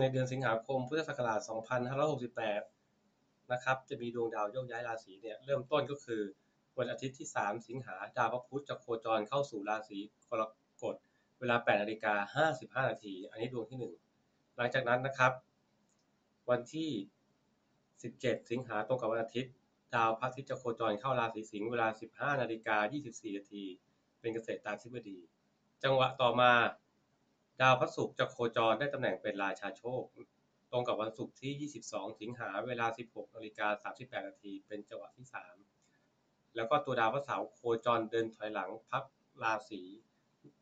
ในเดือนสิงหาคมพุทธศักราช 2568 นะครับ จะมีดวงดาวโยกย้ายราศีเนี่ยเริ่มต้นก็คือวันอาทิตย์ที่ 3 สิงหาดาวพระพุธจะโคจรเข้าสู่ราศีกรกฎเวลา8นาฬิกา55นาทีอันนี้ดวงที่ 1 หลังจากนั้นนะครับ วันที่ 17 สิงหาตรงกับวันอาทิตย์ ดาวพระอาทิตย์จะโคจรเข้าราศีสิงห์เวลา 15นาฬิกา24นาทีเป็นเกษตรตาธิบดี จังหวะต่อมา ดาวพระศุกร์จะโคจรได้ตำแหน่งเป็นราชาโชค ตรงกับวันศุกร์ที่ 22 สิงหาเวลา 16นาฬิกา38 นาทีเป็นจังหวะที่ 3 แล้วก็ตัวดาวพระเสาร์โคจรเดินถอยหลังพักราศี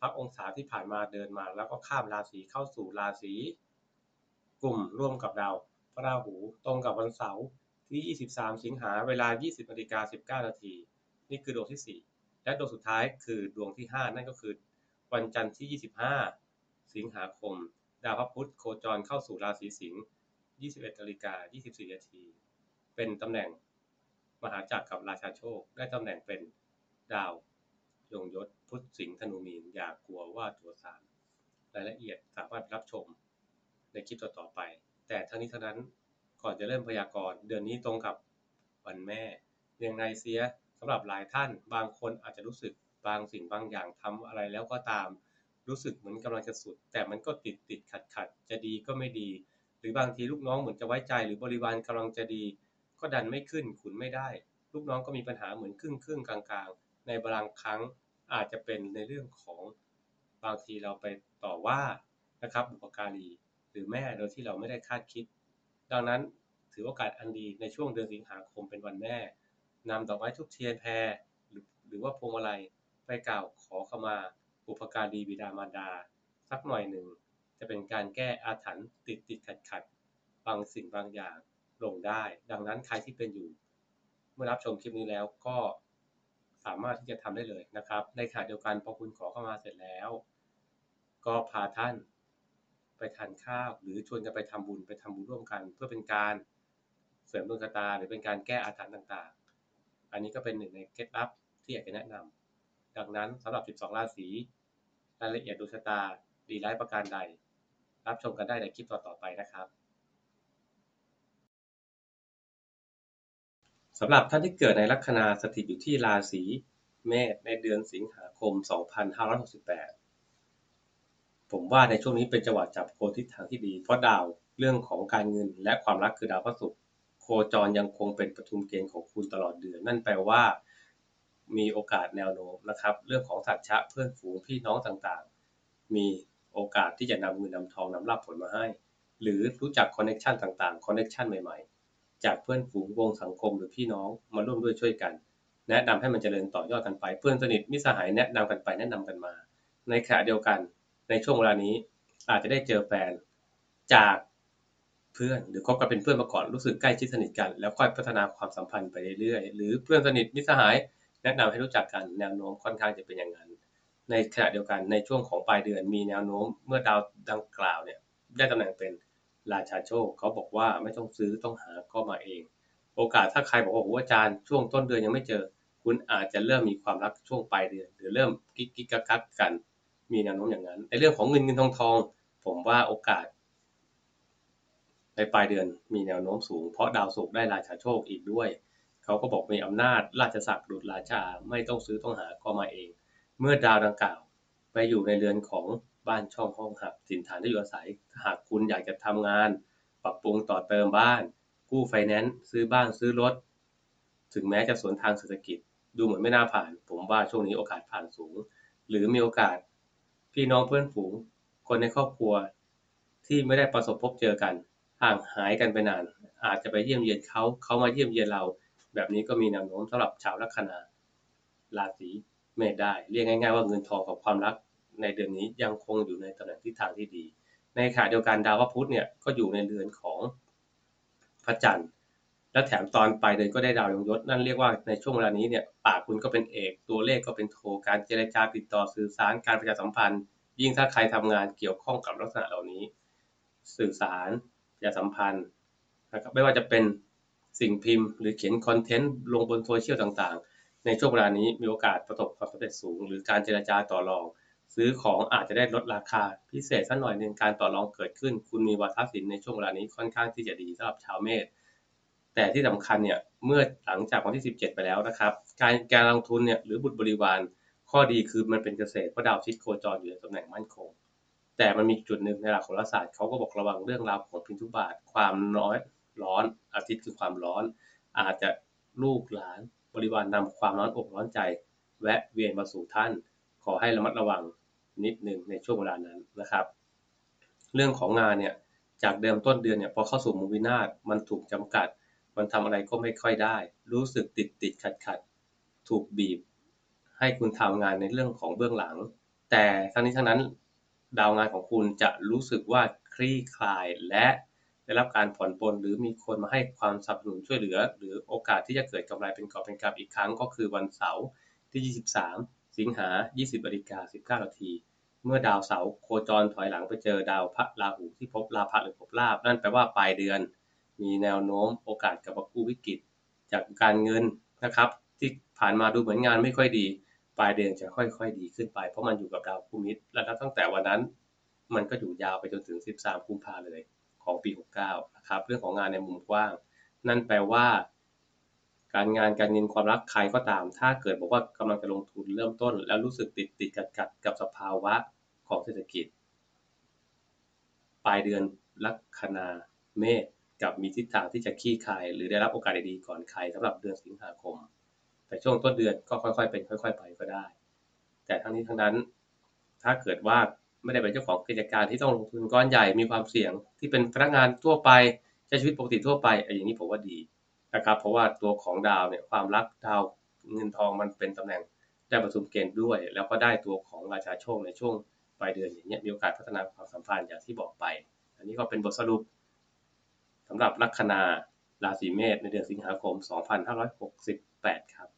พักองศาที่ผ่านมาเดินมา แล้วก็ข้ามราศีเข้าสู่ราศีกลุ่มร่วมกับดาวพระราหูตรงกับวันเสาร์ที่ 23 สิงหาเวลา 20นาฬิกา19 นาทีนี่คือดวงที่ 4 และดวงสุดท้ายคือดวงที่ 5 นั่นก็คือวันจันทร์ที่ 25 สิงหาคม ดาวพระพุธโคจรเข้าสู่ราศีสิงห์ 21นาฬิกา24นาทีเป็นตำแหน่งมหาจักรกับราชาโชค ได้ตำแหน่งเป็นดาวยงยศพุทธสิงห์ธนูมีน อย่ากกลัวว่าตัวสารรายละเอียดสามารถรับชมในคลิปต่อๆไป แต่ทั้งนี้ทั้งนั้นก่อนจะเริ่มพยากรณ์เดือนนี้ตรงกับวันแม่เรียงในเสียสำหรับหลายท่าน บางคนอาจจะรู้สึกบางสิ่งบางอย่างทำอะไรแล้วก็ตาม รู้สึกเหมือนกำลังจะสุด แต่มันก็ติดติดขัดขัดจะดีก็ไม่ดี หรือบางทีลูกน้องเหมือนจะไว้ใจ หรือบริวารกำลังจะดี ก็ดันไม่ขึ้นขุนไม่ได้ ลูกน้องก็มีปัญหาเหมือนครึ่งครึ่งกลางๆ ในบางครั้งอาจจะเป็นในเรื่องของบางทีเราไปต่อว่านะครับบุปการีหรือแม่โดยที่เราไม่ได้คาดคิด ดังนั้นถือโอกาสอันดีในช่วงเดือนสิงหาคมเป็นวันแม่นำดอกไม้ทุกเทียนแพรหรือว่าพวงมาลัยไปกล่าวขอขมา บุพการีบิดามารดา สักหน่อยหนึ่ง จะเป็นการแก้อาถรรพ์ติดติดขัดขัดบางสิ่งบางอย่างลงได้ ดังนั้นใครที่เป็นอยู่ เมื่อรับชมคลิปนี้แล้วก็สามารถที่จะทำได้เลยนะครับ ในขณะเดียวกันพอคุณขอเข้ามาเสร็จแล้ว ก็พาท่านไปทานข้าวหรือชวนกันไปทำบุญไปทำบุญร่วมกัน เพื่อเป็นการเสริมดวงชะตา หรือเป็นการแก้อาถรรพ์ต่างๆ อันนี้ก็เป็นหนึ่งในเคล็ดลับที่อยากจะแนะนำ ดังนั้นสำหรับ 12 ราศีรายละเอียดดวงชะตาดีร้ายประการใด รับชมกันได้ในคลิปต่อๆไปนะครับสำหรับท่านที่เกิดในลัคนาสถิตอยู่ที่ราศีเมษในเดือนสิงหาคม 2568 ผมว่าในช่วงนี้เป็นจังหวะจับโคทิศทางที่ดี เพราะดาวเรื่องของการเงินและความรักคือดาวพระศุกร์โคจรยังคงเป็นประทุมเกณฑ์ของคุณตลอดเดือน นั่นแปลว่า มีโอกาสแนวโน้มนะครับ เรื่องของสัจฉะเพื่อนฝูงพี่น้องต่างๆ มีโอกาสที่จะนำเงินนำทองนำลาภผลมาให้ หรือรู้จักคอนเน็ชันต่างๆคอนเน็ชันใหม่ๆ จากเพื่อนฝูงวงสังคมหรือพี่น้องมาร่วมด้วยช่วยกัน แนะนำให้มันเจริญต่อยอดกันไป เพื่อนสนิทมิสหายแนะนำกันไปแนะนำกันมา ในขณะเดียวกันในช่วงเวลานี้อาจจะได้เจอแฟนจากเพื่อนหรือคบกันเป็นเพื่อนมาก่อนรู้สึกใกล้ชิดสนิทกัน แล้วค่อยพัฒนาความสัมพันธ์ไปเรื่อยๆหรือเพื่อนสนิทมิสหาย แนะนำให้รู้จักกันแนวโน้มค่อนข้างจะเป็นอย่างนั้น ในขณะเดียวกันในช่วงของปลายเดือนมีแนวโน้มเมื่อดาวดังกล่าวเนี่ยได้ตำแหน่งเป็นราชาโชคเขาบอกว่าไม่ต้องซื้อต้องหาก็มาเอง โอกาสถ้าใครบอกว่าโอ้อาจารย์ช่วงต้นเดือนยังไม่เจอ คุณอาจจะเริ่มมีความรักช่วงปลายเดือน หรือเริ่มกิ๊กกิ๊กกักกัน มีแนวโน้มอย่างนั้นในเรื่องของเงินเงินทองทอง ผมว่าโอกาส ในปลายเดือนมีแนวโน้มสูงเพราะดาวศุกร์ได้ราชาโชคอีกด้วย เขาก็บอกมีอำนาจราชศักดิ์ดุจราชาไม่ต้องซื้อต้องหาก็มาเอง เมื่อดาวดังกล่าว ไปอยู่ในเรือนของบ้านช่องห้องหับสินฐานที่อยู่อาศัย หากคุณอยากจะทำงาน ปรับปรุงต่อเติมบ้าน กู้ไฟแนนซ์ซื้อบ้านซื้อรถ ถึงแม้จะสวนทางเศรษฐกิจ ดูเหมือนไม่น่าผ่าน ผมว่าช่วงนี้โอกาสผ่านสูง หรือมีโอกาส พี่น้องเพื่อนฝูง คนในครอบครัว ที่ไม่ได้ประสบพบเจอกันห่างหายกันไปนาน อาจจะไปเยี่ยมเยียนเขาเขามาเยี่ยมเยียนเรา แบบนี้ก็มีแนวโน้มสำหรับชาวลัคนาราศีเมษได้ เรียกง่าย ๆ ว่าเงินทองกับความรักในเดือนนี้ยังคงอยู่ในตำแหน่งทิศทางที่ดี ในขณะเดียวกันดาวพระพุธเนี่ยก็อยู่ในเรือนของพระจันทร์ และแถมตอนปลายเดือนก็ได้ดาวยงยศ นั่นเรียกว่าในช่วงเวลานี้เนี่ยปากคุณก็เป็นเอก ตัวเลขก็เป็นโท การเจรจาติดต่อสื่อสารการประชาสัมพันธ์ ยิ่งถ้าใครทำงานเกี่ยวข้องกับลักษณะเหล่านี้ สื่อสารประชาสัมพันธ์นะครับไม่ว่าจะเป็น สิ่งพิมพ์ หรือเขียนคอนเทนต์ลงบนโซเชียลต่างๆ ในช่วงเวลานี้มีโอกาสประสบความสำเร็จสูง หรือการเจรจาต่อรอง ซื้อของอาจจะได้ลดราคาพิเศษสักหน่อยหนึ่งการต่อรองเกิดขึ้น คุณมีวาทศิลป์ในช่วงเวลานี้ค่อนข้างที่จะดีสำหรับชาวเมษแต่ที่สำคัญเนี่ยเมื่อหลังจากวันที่ 17 ไปแล้วนะครับ การการลงทุนเนี่ยหรือบุตรบริวาร ข้อดีคือมันเป็นเกษตรเพราะดาวอาทิตย์โคจรอยู่ในตำแหน่งมั่นคงแต่มันมีจุดหนึ่งในหลักโหราศาสตร์เขาก็บอกระวังเรื่องราวของพินทุบาทความน้อย ร้อนอาทิตย์คือความร้อน อาจจะลูกหลานบริวารนำความร้อนอกร้อนใจ แวะเวียนมาสู่ท่าน ขอให้ระมัดระวังนิดหนึ่งในช่วงเวลานั้นนะครับ เรื่องของงานเนี่ยจากเดิมต้นเดือนเนี่ยพอเข้าสู่มุมวินาศมันถูกจำกัด มันทำอะไรก็ไม่ค่อยได้ รู้สึกติดติดขัดขัดถูกบีบ ให้คุณทำงานในเรื่องของเบื้องหลัง แต่ทั้งนี้ทั้งนั้นดาวงานของคุณจะรู้สึกว่าคลี่คลายและ ได้รับการผ่อนปลนหรือมีคนมาให้ความสนับสนุนช่วยเหลือ หรือโอกาสที่จะเกิดกำไรเป็นกอบเป็นกำอีกครั้งก็คือวันเสาร์ที่ 23 สิงหา 20นาฬิกา19นาทีเมื่อดาวเสาร์โคจรถอยหลังไปเจอดาวพระราหูที่พบลาภะหรือพบลาภนั่นแปลว่าปลายเดือน มีแนวโน้มโอกาสกับมากู้วิกฤต จากการเงินนะครับ ที่ผ่านมาดูเหมือนงานไม่ค่อยดี ปลายเดือนจะค่อยๆดีขึ้นไปเพราะมันอยู่กับดาวคู่มิตรและตั้งแต่วันนั้น มันก็อยู่ยาวไปจนถึง 13 กุมภาเลย ของปี 69 นะครับเรื่องของงานในมุมกว้าง นั่นแปลว่า การงานการเงินความรักใครก็ตาม ถ้าเกิดบอกว่ากำลังจะลงทุนเริ่มต้น แล้วรู้สึกติดติดกัดกัดกับสภาวะของเศรษฐกิจ ปลายเดือนลัคนาเมษกับมีทิศทางที่จะขี้คาย หรือได้รับโอกาสดีๆก่อนใครสำหรับเดือนสิงหาคม แต่ช่วงต้นเดือนก็ค่อยๆเป็นค่อย ๆ ไปก็ได้ แต่ทั้งนี้ทั้งนั้น ถ้าเกิดว่า ไม่ได้เป็นเจ้าของกิจการที่ต้องลงทุนก้อนใหญ่มีความเสี่ยงที่เป็นพนักงานทั่วไปใช้ชีวิตปกติทั่วไปไอ้อย่างนี้ผมว่าดีนะครับ เพราะว่าตัวของดาวเนี่ยความรักดาวเงินทองมันเป็นตำแหน่งได้ประทุมเกณฑ์ด้วย แล้วก็ได้ตัวของราชาโชคในช่วงปลายเดือนอย่างเงี้ยมีโอกาสพัฒนาความสัมพันธ์อย่างที่บอกไป อันนี้ก็เป็นบทสรุปสำหรับลัคนาราศีเมษในเดือนสิงหาคม 2568 ครับ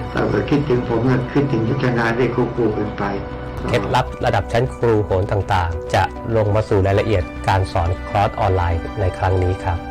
ถ้าเกิดคิดถึงผมก็คิดถึงยุทธนาได้ควบคู่กันไปเคล็ดลับระดับชั้นครูโหรต่างๆ จะลงมาสู่รายละเอียดการสอนคลอร์สออนไลน์ในครั้งนี้ครับ